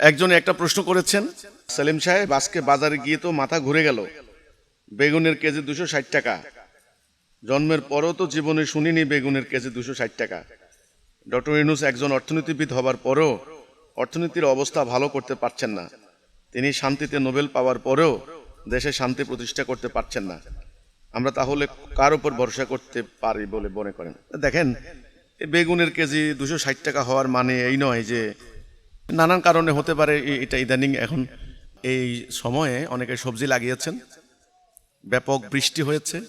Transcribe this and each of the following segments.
একজন একটা প্রশ্ন করেছেন, সেলিম সাহেব, আজকে বাজারে গিয়ে তো মাথা ঘুরে গেল। বেগুনের কেজি দুশো ষাট টাকা। জন্মের পরও তো জীবনে শুনিনি বেগুনের কেজি দুশো ষাট টাকা। ডক্টর ইউনুস একজন অর্থনীতিবিদ হবার পরেও অর্থনীতির অবস্থা ভালো করতে পারছেন না। তিনি শান্তিতে নোবেল পাওয়ার পরেও দেশে শান্তি প্রতিষ্ঠা করতে পারছেন না। আমরা তাহলে কার উপর ভরসা করতে পারি বলে মনে করেন? দেখেন বেগুনের কেজি দুশো ষাট টাকা হওয়ার মানে এই নয় যে নানান কারণে হতে পারে এটা ইদানিং এখন এই সময়ে অনেকে সবজি লাগিয়েছেন। ব্যাপক বৃষ্টি হয়েছে।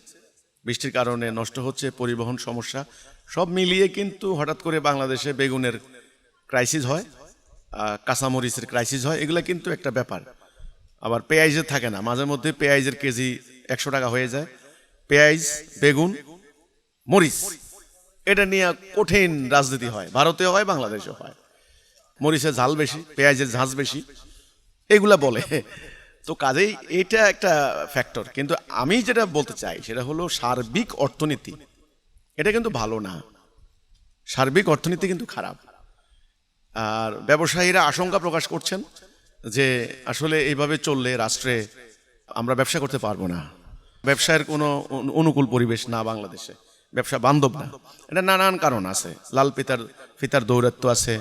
বৃষ্টির কারণে নষ্ট হচ্ছে পরিবহন সমস্যা। সব মিলিয়ে কিন্তু হঠাৎ করে বাংলাদেশে বেগুনের ক্রাইসিস হয় কাঁচামরিচের ক্রাইসিস হয়, এগুলো কিন্তু একটা ব্যাপার। আবার পেঁয়াজের থাকে না। মাঝে মধ্যে পেঁয়াজের কেজি একশো টাকা হয়ে যায়। পেঁয়াজ, বেগুন, মরিচ, এটা নিয়ে কঠিন রাজনীতি হয়। ভারতেও হয়, বাংলাদেশেও হয়। মরিচের ঝাল বেশি, পেঁয়াজের ঝাঁজ বেশি, এগুলা বলে। তো কাজেই এটা একটা ফ্যাক্টর কিন্তু আমি যেটা বলতে চাই সেটা হলো সার্বিক অর্থনীতি। এটা কিন্তু ভালো না। সার্বিক অর্থনীতি কিন্তু খারাপ। আর ব্যবসায়ীরা আশঙ্কা প্রকাশ করছেন যে আসলে এইভাবে চললে রাষ্ট্রে আমরা ব্যবসা করতে পারব না। ব্যবসায়ের কোনো অনু- অনুকূল পরিবেশ না বাংলাদেশে। ব্যবসা বান্ধব না। এটা নানান কারণ আছে। লাল পিতার ফিতার দৌরাত্ম আছে।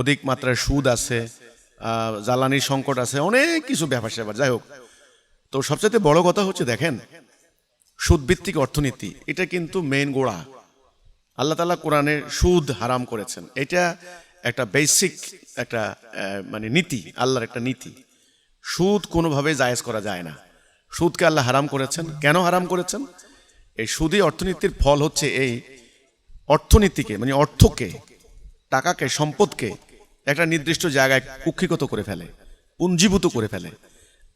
অধিক মাত্রায় সুদ আছে জ্বালানির সংকট আছে, অনেক কিছু ব্যাপার স্যাপার। যাই হোক, তো সবচেয়ে বড় কথা হচ্ছে, দেখেন, সুদভিত্তিক অর্থনীতি, এটা কিন্তু মেন গোড়া। আল্লাহ তালা কোরআনে সুদ হারাম করেছেন। এটা একটা বেসিক একটা মানে নীতি, আল্লাহর একটা নীতি। সুদ কোনোভাবে জায়েজ করা যায় না। সুদকে আল্লাহ হারাম করেছেন। কেন হারাম করেছেন? এই সুদী অর্থনীতির ফল হচ্ছে এই অর্থনীতিকে মানে অর্থকে টাকাকে, সম্পদকে একটা নির্দিষ্ট জায়গায় কুক্ষিগত করে ফেলে, পুঞ্জীভূত করে ফেলে।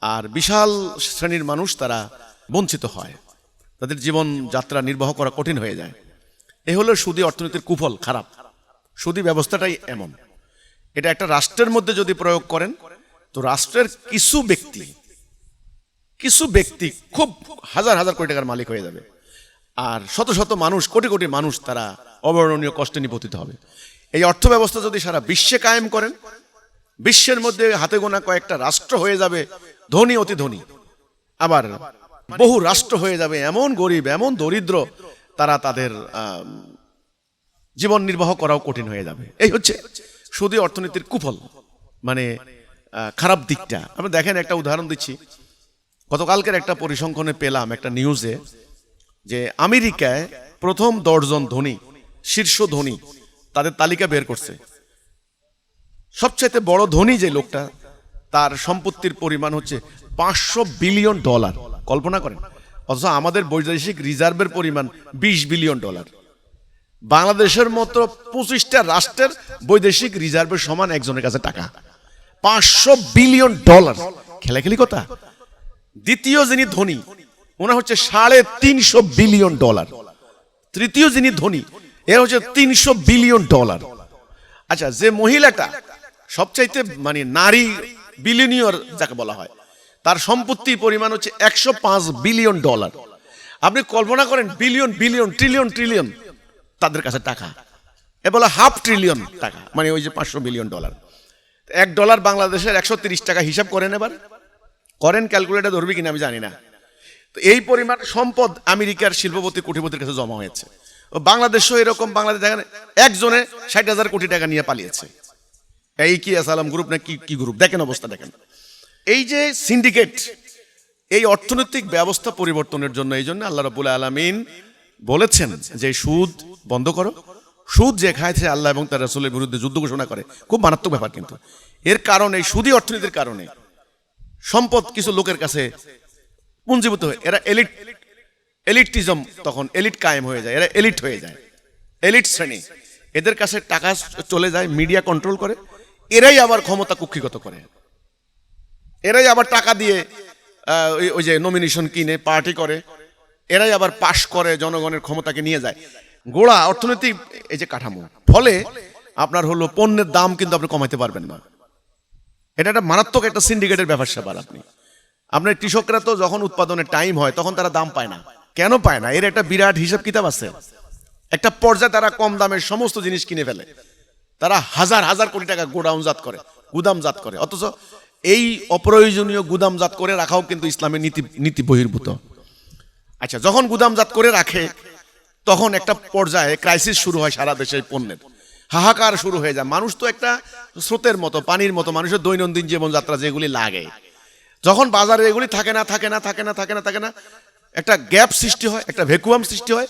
আর বিশাল শ্রেণির মানুষ তারা বঞ্চিত হয়। তাদের জীবন যাত্রা নির্বাহ করা কঠিন হয়ে যায়। এ হলো সুদী অর্থনীতির কুফল, খারাপ। সুদী ব্যবস্থাটাই এমন। এটা একটা রাষ্ট্রের মধ্যে যদি প্রয়োগ করেন, তো রাষ্ট্রের কিছু ব্যক্তি কিছু ব্যক্তি খুব হাজার হাজার কোটি টাকার মালিক হয়ে যাবে। আর শত শত মানুষ, কোটি কোটি মানুষ তারা অবর্ণনীয় কষ্টে নিপতিত হবে। এই অর্থ ব্যবস্থা যদি সারা বিশ্বে কায়েম করেন, বিশ্বের মধ্যে হাতে গোনা কয়েকটা রাষ্ট্র হয়ে যাবে, ধনী অতি ধনী। আবার বহু রাষ্ট্র হয়ে যাবে, এমন গরিব, এমন দরিদ্র, তারা তাদের জীবন নির্বাহ করাও কঠিন হয়ে যাবে। এই হচ্ছে সুদী অর্থনীতির কুফল মানে খারাপ দিকটা। আপনি দেখেন একটা উদাহরণ দিচ্ছি। গতকালকের একটা পরিসংখ্যানে পেলাম একটা নিউজে যে আমেরিকায় প্রথম দশজন ধনী, শীর্ষ ধনী তাদের তালিকা বের করছে। সবচাইতে বড় ধনী যে লোকটা, তার সম্পত্তির পরিমাণ হচ্ছে পাঁচশো বিলিয়ন ডলার। কল্পনা করেন, অথচ আমাদের বৈদেশিক রিজার্ভের পরিমাণ বিশ বিলিয়ন ডলার। বাংলাদেশের মতো পঁচিশটা রাষ্ট্রের বৈদেশিক রিজার্ভের সমান একজনের কাছে টাকা। পাঁচশো বিলিয়ন ডলার। খেলাখেলি কথা। দ্বিতীয় যিনি ধনী ওনার হচ্ছে সাড়ে তিনশো বিলিয়ন ডলার। তৃতীয় যিনি ধনী এর হচ্ছে তিনশো বিলিয়ন ডলার। আচ্ছা যে মহিলাটা সবচাইতে মানে নারী বিলিয়নিয়র যাকে বলা হয়, তার সম্পত্তির পরিমাণ হচ্ছে একশো পাঁচ বিলিয়ন ডলার। আপনি কল্পনা করেন, বিলিয়ন বিলিয়ন ট্রিলিয়ন ট্রিলিয়ন তাদের কাছে টাকা। এ বলে হাফ ট্রিলিয়ন টাকা মানে ওই যে পাঁচশো বিলিয়ন ডলার। এক ডলার বাংলাদেশের একশো তিরিশ টাকা হিসাব করেন এবার। করেন ক্যালকুলেটার ধরবি কিনা আমি জানি না। তো এই পরিমাণ সম্পদ আমেরিকার শিল্পপতি কোটিপতির কাছে জমা হয়েছে। বাংলাদেশও এরকম, বাংলাদেশ দেখেন একজনে ষাট হাজার কোটি টাকা নিয়ে পালিয়েছে। এই কি আসালাম গ্রুপ না কি কি গ্রুপ দেখেন অবস্থা, দেখেন। এই যে সিন্ডিকেট এই অর্থনৈতিক ব্যবস্থা পরিবর্তনের জন্য, এই জন্য আল্লাহ রবুল আলমিন বলেছেন যে সুদ বন্ধ করো। সুদ যে সে আল্লাহ এবং তার রাসূলের বিরুদ্ধে যুদ্ধ ঘোষণা করে। খুব মারাত্মক ব্যাপার কিন্তু। এর কারণে সুদী অর্থনীতির কারণে সম্পদ কিছু লোকের কাছে পুঞ্জীভূত হয়ে। এরা এলিট এলিটিজম তখন এলিট কায়েম হয়ে যায়, এরা এলিট হয়ে যায়। এলিট শ্রেণি। এদের কাছে টাকা চলে যায়, মিডিয়া কন্ট্রোল করে, এরাই আবার ক্ষমতা কুক্ষিগত করে। এরাই আবার টাকা দিয়ে ওই- যে নমিনেশন কিনে পার্টি করে, এরাই আবার পাশ করে, জনগণের ক্ষমতাকে নিয়ে যায়। গোড়া অর্থনৈতিক এই যে কাঠামো, ফলে আপনার হলো পণ্যের দাম কিন্তু আপনি কমাইতে পারবেন না। এটা একটা মারাত্মক একটা সিন্ডিকেটের ব্যাপার আপনি। আপনার কৃষকরা তো যখন উৎপাদনের টাইম হয়, তখন তারা দাম পায় না। কেন পায় না? এর একটা বিরাট হিসাব কিতাব আছে। একটা পর্যায়ে তারা কম দামের সমস্ত জিনিস কিনে ফেলে। তারা হাজার হাজার কোটি টাকা গোডাউন জাত করে গুদামজাত করে। অথচ এই অপ্রয়োজনীয় গুদামজাত করে রাখাও কিন্তু ইসলামের নীতি নীতি বহির্ভূত। আচ্ছা যখন গুদামজাত করে রাখে, তখন একটা পর্যায়ে ক্রাইসিস শুরু হয় সারা দেশে এই পণ্যের। হাহাকার শুরু হয়ে যায়। মানুষ তো একটা স্রোতের মতো, পানির মতো, মানুষের দৈনন্দিন জীবনযাত্রা যেগুলি লাগে। যখন বাজারে এগুলি থাকে না থাকে না থাকে না থাকে না থাকে না একটা গ্যাপ সৃষ্টি হয়, একটা ভ্যাকুয়াম সৃষ্টি হয়।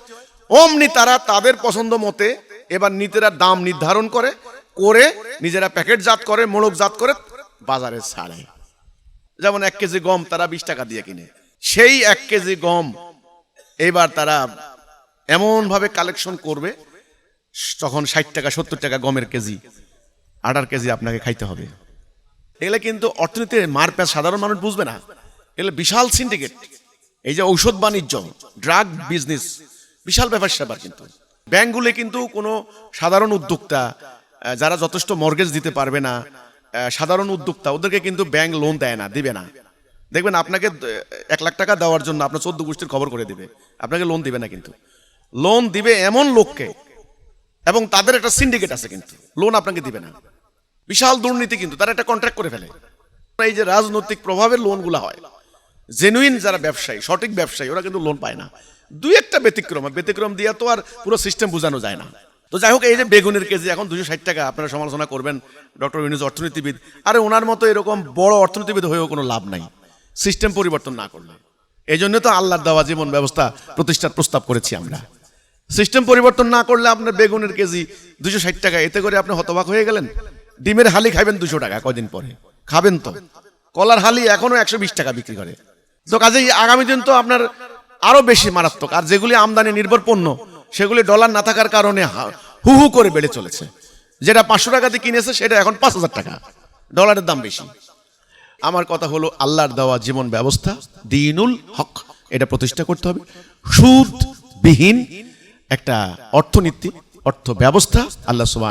অমনি তারা তাদের পছন্দ মতে এবার নিজেরা দাম নির্ধারণ করে করে নিজেরা প্যাকেটজাত করে মোড়কজাত করে বাজারে ছাড়ে। যেমন এক কেজি গম তারা বিশ টাকা দিয়ে কিনে। সেই এক কেজি গম এবার তারা এমন ভাবে কালেকশন করবে, তখন ষাট টাকা, সত্তর টাকা গমের কেজি, আটার কেজি আপনাকে খাইতে হবে। এগুলো কিন্তু অর্থনীতির মারপ্যাচ সাধারণ মানুষ বুঝবে না। এগুলো বিশাল সিন্ডিকেট। এই যে ঔষধ বাণিজ্য ড্রাগ বিজনেস বিশাল ব্যাপার স্যাপার কিন্তু। ব্যাংকগুলো কিন্তু কোনো সাধারণ উদ্যোক্তা যারা যথেষ্ট মর্গেজ দিতে পারবে না সাধারণ উদ্যোক্তা, ওদেরকে কিন্তু ব্যাংক লোন দেয় না, দিবে না। দেখবেন আপনাকে এক লাখ টাকা দেওয়ার জন্য আপনার চোদ্দ গোষ্ঠীর খবর করে দিবে। আপনাকে লোন দিবে না কিন্তু। লোন দিবে এমন লোককে, এবং তাদের একটা সিন্ডিকেট আছে কিন্তু। লোন আপনাকে দিবে না। বিশাল দুর্নীতি কিন্তু, তারা একটা কন্ট্রাক্ট করে ফেলে। এই যে রাজনৈতিক প্রভাবের লোনগুলো হয়। জেনুইন যারা ব্যবসায়ী, সঠিক ব্যবসায়ী, ওরা কিন্তু লোন পায় না। দুই একটা ব্যতিক্রম ব্যতিক্রম দিয়ে তো আর পুরো সিস্টেম বোঝানো যায় না। তো যাই হোক, এই যে বেগুনের কেজি, এখন দুশো ষাট টাকা, আপনারা সমালোচনা করবেন ডক্টর ইউনুস অর্থনীতিবিদ। আরে ওনার মতো এরকম বড় অর্থনীতিবিদ হয়েও কোনো লাভ নাই। সিস্টেম পরিবর্তন না করলে। এই জন্য তো আল্লাহর দেওয়া জীবন ব্যবস্থা প্রতিষ্ঠার প্রস্তাব করেছি আমরা। সিস্টেম পরিবর্তন না করলে আপনার বেগুনের কেজি দুশো ষাট টাকা, এতে করে আপনি হতবাক হয়ে গেলেন। ডিমের হালি খাবেন দুশো টাকা কয়দিন পরে। খাবেন তো। কলার হালি এখনও একশো বিশ টাকা বিক্রি করে। তো কাজেই আগামী দিন তো আপনার আরও বেশি মারাত্মক। আর যেগুলি আমদানি নির্ভর পণ্য, সেগুলি ডলার না থাকার কারণে হু হু করে বেড়ে চলেছে। যেটা পাঁচশো টাকাতে কিনেছে, সেটা এখন পাঁচ হাজার টাকা। ডলারের দাম বেশি। আমার কথা হলো আল্লাহর দেওয়া জীবন ব্যবস্থা, দিনুল হক, এটা প্রতিষ্ঠা করতে হবে। সুদবিহীন একটা অর্থনীতি অর্থ ব্যবস্থা আল্লাহ সুবাহ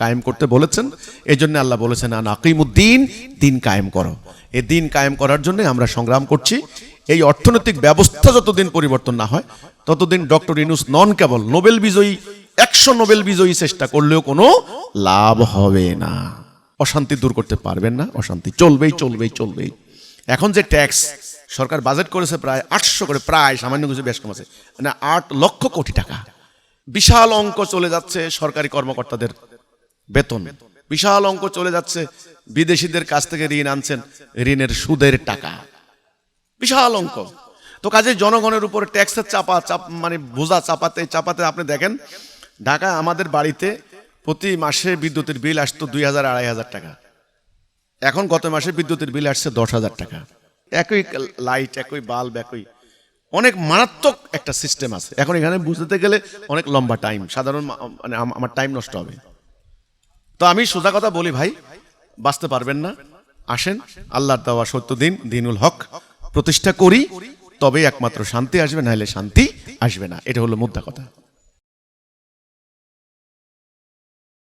কায়েম করতে বলেছেন। এই জন্য আল্লাহ বলেছেন, আন আকিমুদ্দিন, দিন কায়েম করো। এই দিন কায়েম করার জন্য আমরা সংগ্রাম করছি। এই অর্থনৈতিক ব্যবস্থা যতদিন পরিবর্তন না হয়, ততদিন ডক্টর ইনুস নন কেবল নোবেল বিজয়ী, একশো নোবেল বিজয়ী চেষ্টা করলেও কোনো লাভ হবে না। অশান্তি দূর করতে পারবেন না, অশান্তি চলবেই চলবেই চলবেই। এখন যে ট্যাক্স, সরকার বাজেট করেছে প্রায় আটশো করে, প্রায় সামান্য কিছু বেশ কম আছে মানে আট লক্ষ কোটি টাকা। বিশাল অঙ্ক চলে যাচ্ছে সরকারি কর্মকর্তাদের বেতন। বিশাল অঙ্ক চলে যাচ্ছে, বিদেশিদের কাছ থেকে ঋণ আনছেন, ঋণের সুদের টাকা। বিশাল অঙ্ক। তো কাজে জনগণের উপর ট্যাক্সের চাপা, চাপ মানে বোঝা চাপাতে চাপাতে আপনি দেখেন, ঢাকা আমাদের বাড়িতে প্রতি মাসে বিদ্যুতের বিল আসতো দুই হাজার, আড়াই হাজার টাকা। এখন গত মাসে বিদ্যুতের বিল আসছে দশ হাজার টাকা। একই লাইট, একই বাল্ব, একই অনেক মারাত্মক একটা সিস্টেম আছে। এখন এখানে বুঝতে গেলে অনেক লম্বা টাইম সাধারণ মানে আমার টাইম নষ্ট হবে। তো আমি সোজা কথা বলি ভাই, বাঁচতে পারবেন না। আসেন, আল্লাহর দেওয়া সত্য দিন, দিনুল হক। প্রতিষ্ঠা করি তবে একমাত্র শান্তি আসবে না হলে শান্তি আসবে না। এটা হলো মুদ্রা কথা।